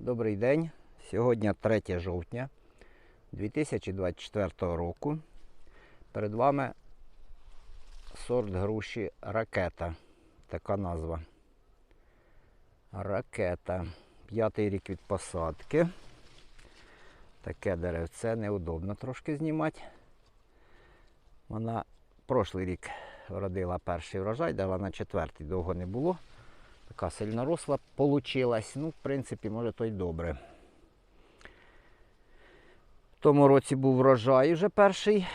Добрий день. Сьогодні 3 жовтня 2024 року. Перед вами сорт груші ракета. Така назва. Ракета. П'ятий рік від посадки. Таке деревце неудобно трошки знімати. Вона прошлий рік родила перший врожай, дала на четвертий довго не було. Така сильно росла получилась. Ну, в принципі, може, то й добре. В тому році був врожай вже перший.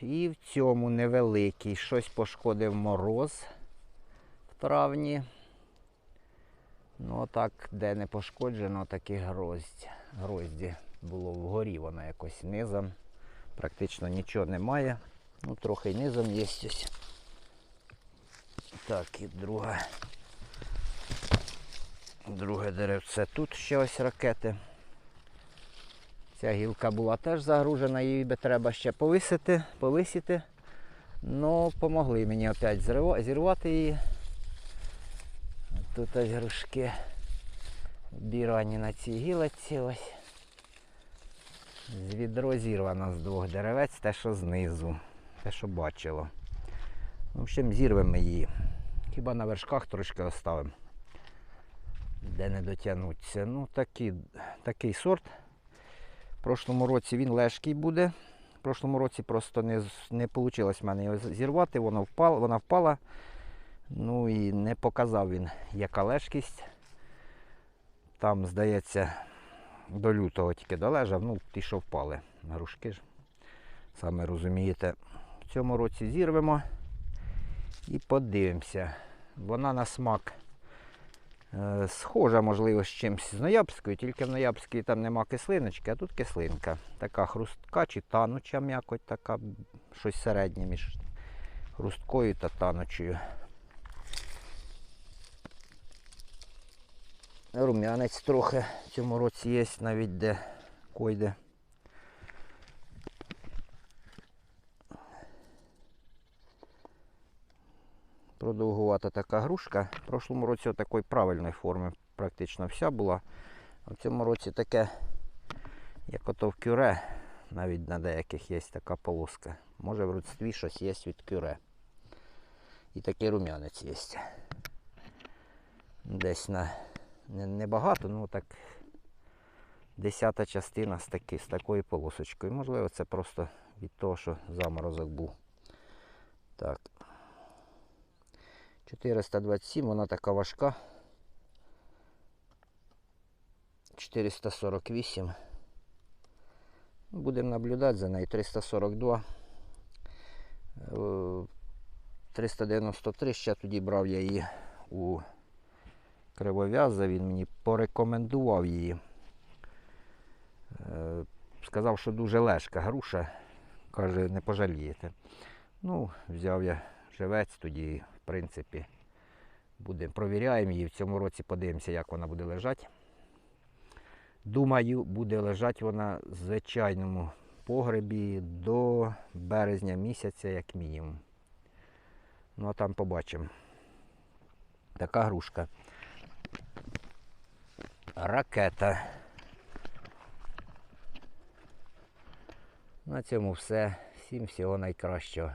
І в цьому невеликий. Щось пошкодив мороз в травні. Ну, так, де не пошкоджено, такі грозді. грозді. Було вгорі воно якось низом. Практично нічого немає. Ну, трохи низом є ось. Так, і друга. Друге деревце. Тут ще ось ракети. Ця гілка була теж загружена, її би треба ще повисити, повисити. Ну, помогли мені опять зірвати її. Тут ось грушки обірвані на цій гілочці ось. З відро зірвано з двох деревець, те, що знизу, те, що бачило. В общем, зірвемо її. Хіба на вершках трошки оставимо де не дотягнуться. Ну, такі, такий сорт. В прошлому році він лежкий буде. В прошлому році просто не, не вийшло в мене його зірвати, вона впала, вона впала. Ну і не показав він, яка лежкість. Там, здається, до лютого тільки долежав, ну, ті, що впали. Грушки ж. Саме розумієте. В цьому році зірвемо і подивимося. Вона на смак Схожа, можливо, з чимось з ноябрською, тільки в ноябрській там нема кислиночки, а тут кислинка. Така хрустка чи тануча м'якоть, така щось середнє між хрусткою та танучою. Рум'янець трохи в цьому році є, навіть де койде. Продовгувата така грушка. В прошлому році такої правильної форми практично вся була. А в цьому році таке, як ото в кюре, навіть на деяких є така полоска. Може в родстві щось є від кюре. І такий рум'янець є. Десь на не- небагато, ну так десята частина з, таки, з такою полосочкою. Можливо, це просто від того, що заморозок був. Так. 427, вона така важка. 448. Будемо наблюдати за нею. 342. Е, 393. Ще тоді брав я її у кривов'яза. Він мені порекомендував її. Е, Сказав, що дуже лежка груша. Каже, не пожалієте. Ну, взяв я живець тоді, в принципі, будемо провіряємо її. В цьому році подивимося, як вона буде лежати. Думаю, буде лежати вона в звичайному погребі до березня місяця, як мінімум. Ну а там побачимо. Така грушка. Ракета. На цьому все. Всім всього найкращого.